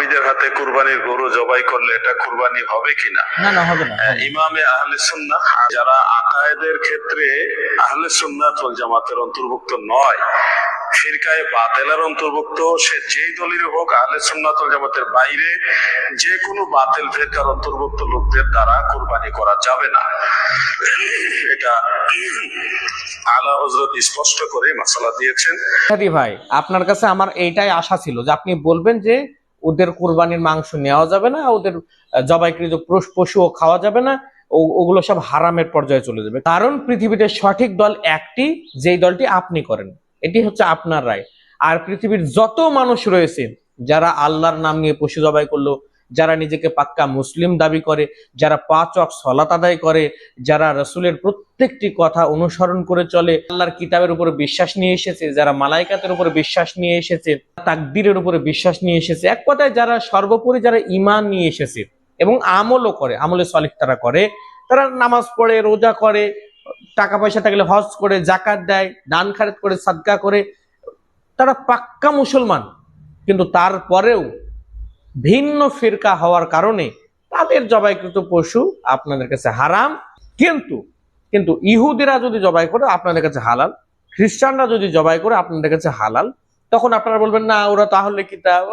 ওয়াহাবিদের হাতে কুরবানির গরু জবাই করলে এটা কুরবানি হবে কিনা? না না হবে না হ্যাঁ, ইমামে আহলে সুন্নাহ যারা আকায়েদের ক্ষেত্রে আহলে সুন্নাত ওয়াল জামাতের অন্তর্ভুক্ত নয় ফিরকায়ে বাতেলার অন্তর্ভুক্ত সে যেই দলের হোক আহলে সুন্নাত ওয়াল জামাতের বাইরে যে কোনো বাতিল ফিরকার অন্তর্ভুক্ত লোকদের দ্বারা কুরবানি করা যাবে না। এটা আলা হযরত স্পষ্ট করে মাসালা দিয়েছেন। ভাই আপনার কাছে আমার এইটাই আশা ছিল যে আপনি বলবেন যে ওদের কোরবানির মাংস নেওয়া যাবে না, ওদের জবাইকৃত পশু- পশুও খাওয়া যাবে না ওগুলো সব হারামের পর্যায়ে চলে যাবে। কারণ পৃথিবীতে সঠিক দল একটি, যেই দলটি আপনি করেন। এটি হচ্ছে আপনার রায়। আর পৃথিবীর যত মানুষ রয়েছে, যারা আল্লাহর নাম নিয়ে পশু জবাই করল, যারা নিজেকে পাক্কা মুসলিম দাবি করে, যারা পাঁচ অক সলাত আদায় করে, যারা রসুলের প্রত্যেকটি কথা অনুসরণ করে চলে। আল্লাহর কিতাবের উপরে বিশ্বাস নিয়ে এসেছে, যারা মালাইকাতের উপরে বিশ্বাস নিয়ে এসেছে, তাকদিরের উপরে বিশ্বাস নিয়ে এসেছে। এক কথায় যারা সর্বোপরি যারা ইমান নিয়ে এসেছে এবং আমলও করে, আমলে সলিক তারা করে, তারা নামাজ পড়ে, রোজা করে, টাকা পয়সা থাকলে হজ করে জাকাত দেয়, দান খারেত করে, সাদকা করে, তারা পাক্কা মুসলমান। কিন্তু তারপরেও ভিন্ন ফিরকা হওয়ার কারণে তাদের জবাইকৃত পশু আপনাদের কাছে হারাম। কিন্তু কিন্তু ইহুদিরা যদি জবাই করে, আপনাদের কাছে হালাল। খ্রিস্টানরা যদি জবাই করে, আপনাদের কাছে হালাল। তখন আপনারা বলবেন, না, ওরা তাহলে কি তা।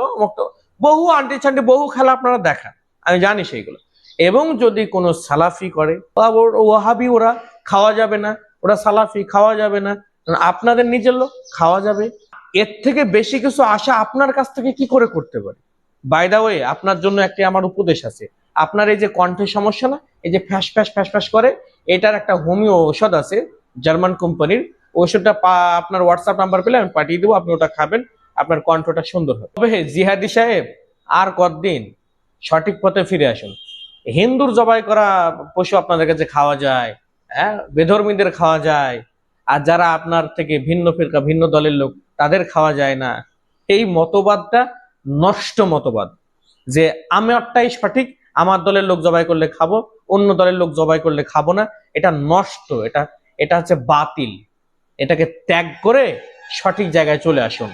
বহু আন্টি চান্টি বহু খেলা আপনারা দেখা আমি জানি সেইগুলো। এবং যদি কোনো সালাফি করে বা ওর- খাওয়া যাবে না, ওরা সালাফি, খাওয়া যাবে না। আপনাদের নিজের লোক, খাওয়া যাবে। এর থেকে বেশি কিছু আশা আপনার কাছ থেকে কি করে করতে পারে? বাই দা ওয়ে আপনার জন্য একটি আমার উপদেশ আছে। আপনার এই যে কণ্ঠের সমস্যা না, এই যে ফ্যাস ফ্যাস ফ্যাস ফ্যাস করে, এটার একটা হোমিও ঔষধ আছে, জার্মান কোম্পানির। ওষুধটা আপনার হোয়াটসঅ্যাপ নাম্বার পেলে আমি পাঠিয়ে দেবো, আপনি ওটা খাবেন, আপনার কণ্ঠটা সুন্দর হবে। তবে জিহাদি সাহেব, আর কতদিন? সঠিক পথে ফিরে আসুন। হিন্দুর জবাই করা পশু আপনাদের কাছে খাওয়া যায় হ্যাঁ? বেধর্মীদের খাওয়া যায়, আর যারা আপনার থেকে ভিন্ন ফিরকা, ভিন্ন দলের লোক, তাদের খাওয়া যায় না। এই মতবাদটা নষ্ট মতবাদ, যে আমারটাই সঠিক আমার দলের লোক জবাই করলে খাব, অন্য দলের লোক জবাই করলে খাব না। এটা নষ্ট, এটা এটা হচ্ছে বাতিল। এটাকে ত্যাগ করে সঠিক জায়গায় চলে আসুন।